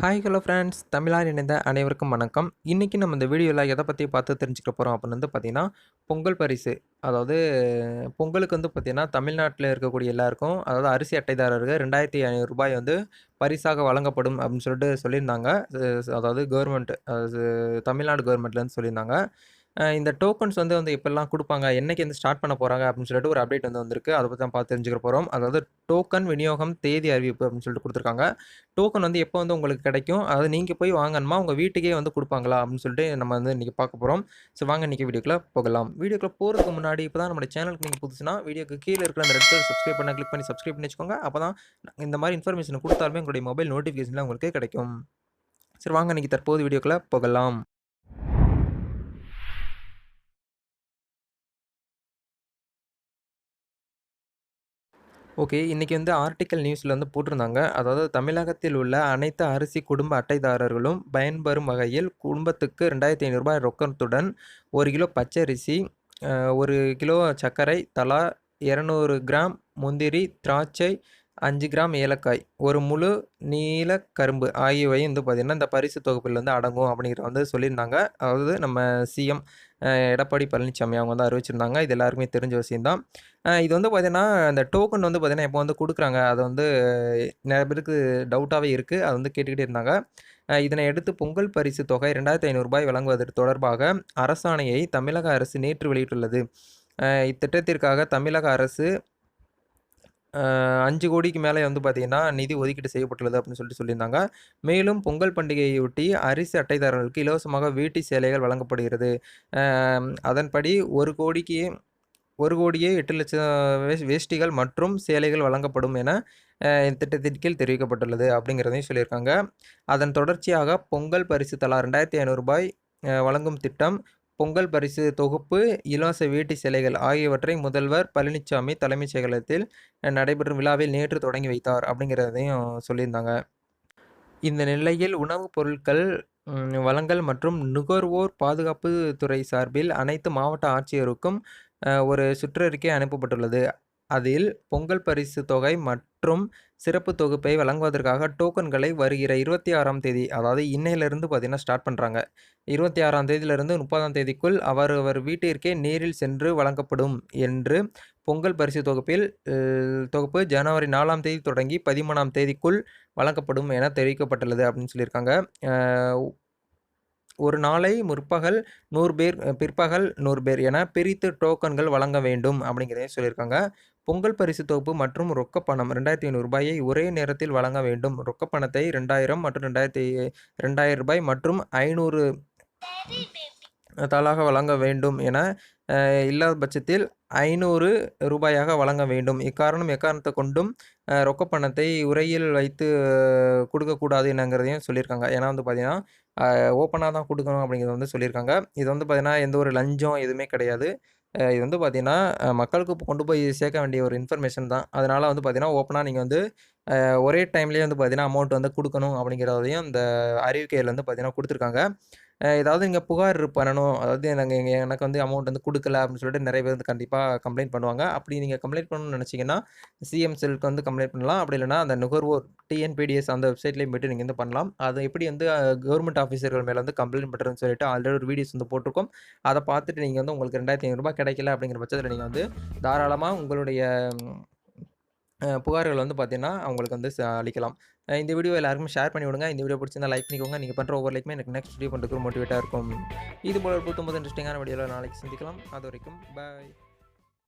Hi hello friends தமிழார் இணைந்த அனைவருக்கும் வணக்கம். இன்றைக்கி நம்ம இந்த வீடியோவில் எதை பற்றி பார்த்து தெரிஞ்சுக்க போகிறோம் அப்படின்னு வந்து பார்த்திங்கன்னா பொங்கல் பரிசு. அதாவது பொங்கலுக்கு வந்து பார்த்திங்கன்னா தமிழ்நாட்டில் இருக்கக்கூடிய எல்லாருக்கும் அதாவது அரிசி அட்டைதாரருக்கு ரெண்டாயிரத்தி ஐநூறு ரூபாய் வந்து பரிசாக வழங்கப்படும் அப்படின்னு சொல்லிட்டு சொல்லியிருந்தாங்க. அதாவது கவர்மெண்ட் தமிழ்நாடு கவர்மெண்ட்லேருந்து சொல்லியிருந்தாங்க. இந்த டோக்கன்ஸ் வந்து வந்து எப்பெல்லாம் கொடுப்பாங்க? என்னைக்கு வந்து ஸ்டார்ட் பண்ண போகிறாங்க அப்படின்னு சொல்லிட்டு ஒரு அப்டேட் வந்து வந்திருக்கு. அதை பற்றி தான் பார்த்து தெரிஞ்சுக்க போகிறோம் அதாவது டோக்கன் விநியோகம் தேதி அறிவிப்பு அப்படின்னு சொல்லிட்டு கொடுத்துருக்காங்க. டோக்கன் வந்து எப்போ வந்து உங்களுக்கு கிடைக்கும்? அதாவது நீங்கள் போய் வாங்கணுமா? உங்கள் வீட்டுக்கே வந்து கொடுப்பாங்களா? அப்படின்னு சொல்லிட்டு நம்ம வந்து இன்றைக்கி பார்க்க போகிறோம் ஸோ வாங்க இன்றைக்கி வீடியோக்குள்ளே போகலாம். வீடியோக்குள்ளே போகிறதுக்கு முன்னாடி இப்போ தான் நம்ம சேனலுக்கு நீங்கள் புதுசுனா வீடியோக்கு கீழே இருக்கிற அந்த ரெட் சப்ஸ்கிரைப் பண்ண கிளிக் பண்ணி சப்ஸ்கிரைப் பண்ணி வச்சுக்கோங்க. அப்போ தான் இந்த மாதிரி இன்ஃபர்மேஷன் கொடுத்தாலுமே உங்களுடைய மொபைல் நோட்டிஃபிகேஷனில் உங்களுக்கு கிடைக்கும். சரி வாங்க இன்றைக்கி தற்போது வீடியோக்குள்ளே போகலாம். ஓகே. இன்றைக்கி வந்து ஆர்டிக்கல் நியூஸில் வந்து போட்டிருந்தாங்க. அதாவது தமிழகத்தில் உள்ள அனைத்து அரிசி குடும்ப அட்டைதாரர்களும் பயன்பெறும் வகையில் குடும்பத்துக்கு ரெண்டாயிரத்தி ஐநூறுரூபாய் ரொக்கத்துடன் ஒரு கிலோ பச்சரிசி அரிசி ஒரு கிலோ சர்க்கரை தலா இரநூறு கிராம் முந்திரி திராட்சை அஞ்சு கிராம் ஏலக்காய் ஒரு முழு நீல கரும்பு ஆகியவை வந்து பார்த்திங்கன்னா இந்த பரிசு தொகுப்பில் வந்து அடங்கும் அப்படிங்கிற வந்து சொல்லியிருந்தாங்க. அதாவது நம்ம சிஎம் எடப்பாடி பழனிசாமி அவங்க வந்து அறிவிச்சிருந்தாங்க. இது எல்லாருக்குமே தெரிஞ்ச விஷயம்தான். இது வந்து பார்த்திங்கன்னா இந்த டோக்கன் வந்து பார்த்திங்கன்னா இப்போ வந்து கொடுக்குறாங்க அது வந்து நிறைய பேருக்கு டவுட்டாகவே இருக்குது அது வந்து கேட்டுக்கிட்டே இருந்தாங்க. இதனை அடுத்து பொங்கல் பரிசு தொகை ரெண்டாயிரத்தி ஐநூறுரூபாய் வழங்குவதற்கு தொடர்பாக அரசாணையை தமிழக அரசு நேற்று வெளியிட்டுள்ளது. இத்திட்டத்திற்காக தமிழக அரசு அஞ்சு கோடிக்கு மேலே வந்து பார்த்திங்கன்னா நிதி ஒதுக்கீடு செய்யப்பட்டுள்ளது அப்படின்னு சொல்லிட்டு சொல்லியிருந்தாங்க. மேலும் பொங்கல் பண்டிகையொட்டி அரிசி அட்டைதாரர்களுக்கு இலவசமாக வீட்டு சேலைகள் வழங்கப்படுகிறது. அதன்படி ஒரு கோடிக்கு ஒரு கோடியே எட்டு லட்சம் வேஷ்டிகள் மற்றும் சேலைகள் வழங்கப்படும் என இந்த திட்டத்தின் கீழ் தெரிவிக்கப்பட்டுள்ளது அப்படிங்கிறதையும் சொல்லியிருக்காங்க. அதன் தொடர்ச்சியாக பொங்கல் பரிசு தலா ரெண்டாயிரத்தி ஐநூறுரூபாய் வழங்கும் திட்டம் பொங்கல் பரிசு தொகுப்பு இலவச வேட்டி சிலைகள் ஆகியவற்றை முதல்வர் பழனிசாமி தலைமைச் செயலகத்தில் நடைபெறும் விழாவில் நேற்று தொடங்கி வைத்தார் அப்படிங்கிறதையும் சொல்லியிருந்தாங்க. இந்த நிலையில் உணவுப் பொருட்கள் வளங்கள் மற்றும் நுகர்வோர் பாதுகாப்பு துறை சார்பில் அனைத்து மாவட்ட ஆட்சியருக்கும் ஒரு சுற்றறிக்கை அனுப்பப்பட்டுள்ளது. அதில் பொங்கல் பரிசு தொகை மற்றும் சிறப்பு தொகுப்பை வழங்குவதற்காக டோக்கன்களை வருகிற இருபத்தி ஆறாம் தேதி அதாவது இன்னையிலிருந்து பார்த்தீங்கன்னா ஸ்டார்ட் பண்ணுறாங்க இருபத்தி ஆறாம் தேதியிலிருந்து முப்பதாம் தேதிக்குள் அவர் அவர் வீட்டிற்கே நேரில் சென்று வழங்கப்படும் என்று பொங்கல் பரிசு தொகுப்பில் தொகுப்பு ஜனவரி நாலாம் தேதி தொடங்கி பதிமூணாம் தேதிக்குள் வழங்கப்படும் என தெரிவிக்கப்பட்டுள்ளது அப்படின்னு சொல்லியிருக்காங்க. ஒரு நாளை முற்பகல் நூறு பேர் பிற்பகல் நூறு பேர் என பிரித்து டோக்கன்கள் வழங்க வேண்டும் அப்படிங்கிறதையும் சொல்லியிருக்காங்க. பொங்கல் பரிசு தொகுப்பு மற்றும் ரொக்க பணம் ரெண்டாயிரத்தி ஐநூறு ரூபாயை ஒரே நேரத்தில் வழங்க வேண்டும். ரொக்க பணத்தை ரெண்டாயிரம் மற்றும் ரெண்டாயிரத்தி ரெண்டாயிரம் ரூபாய் மற்றும் ஐநூறு தாளாக வழங்க வேண்டும் என இல்லாத பட்சத்தில் ஐநூறு ரூபாயாக வழங்க வேண்டும். இக்காரணம் எக்காரணத்தை கொண்டும் ரொக்க பணத்தை உரையில் வைத்து கொடுக்கக்கூடாது என்னங்கிறதையும் சொல்லியிருக்காங்க. ஏன்னா வந்து பார்த்தீங்கன்னா ஓப்பனாக தான் கொடுக்கணும் அப்படிங்கிறது வந்து சொல்லியிருக்காங்க. இது வந்து பார்த்தீங்கன்னா எந்த ஒரு லஞ்சம் எதுவுமே கிடையாது. இது வந்து பார்த்தீங்கன்னா மக்களுக்கு கொண்டு போய் சேர்க்க வேண்டிய ஒரு இன்ஃபர்மேஷன் தான். அதனால் வந்து பார்த்திங்கன்னா ஓப்பனாக நீங்கள் வந்து ஒரே டைம்லேயே வந்து பார்த்தீங்கன்னா அமௌண்ட் வந்து கொடுக்கணும் அப்படிங்கிறதையும் இந்த அறிவிக்கையில் வந்து பார்த்தீங்கன்னா கொடுத்துருக்காங்க. ஏதாவது நீங்கள் புகார் பண்ணணும். அதாவது நாங்கள் எங்கள் எனக்கு வந்து அமௌண்ட் வந்து கொடுக்கல அப்படின்னு சொல்லிட்டு நிறைய பேர் வந்து கண்டிப்பாக கம்ப்ளைண்ட் பண்ணுவாங்க. அப்படி நீங்கள் கம்ப்ளைண்ட் பண்ணணும்னு நினச்சிங்கன்னா சிஎம் செல்க்கு வந்து கம்ப்ளைண்ட் பண்ணலாம். அப்படி இல்லைனா அந்த நுகர்வோர் டிஎன்பிடிஎஸ் அந்த வெப்சைட்லேயும் போய்ட்டு நீங்கள் வந்து பண்ணலாம். அதை எப்படி வந்து கவர்மெண்ட் ஆஃபீஸர்கள் மேலே வந்து கம்ப்ளைண்ட் பண்ணுறதுன்னு சொல்லிட்டு ஆல்ரெடி ஒரு வீடியோஸ் வந்து போட்டிருக்கோம். அதை பார்த்துட்டு நீங்கள் வந்து உங்களுக்கு ரெண்டாயிரத்தி ஐநூறுரூபா கிடைக்கல அப்படிங்கிற பட்சத்தில் நீங்கள் வந்து தாராளமாக உங்களுடைய புகார்கள் வந்து பார்த்தீங்கன்னா அவங்களுக்கு வந்து ச- அளிக்கலாம். இந்த வீடியோ எல்லாருக்கும் ஷேர் பண்ணி விடுங்க. இந்த வீடியோ பிடிச்சிருந்தா லைக் பண்ணிக்கோங்க. நீங்கள் பண்ணுற ஒவ்வொரு லைக்குமே எனக்கு நெக்ஸ்ட் வீடியோ பண்ணுறதுக்கு மோட்டிவேட்டாக இருக்கும். இது போல ஒரு புத்தம்பது இன்ட்ரெஸ்டிங்கான வீடியோவில் நாளைக்கு சந்திக்கலாம். அது வரைக்கும் பாய்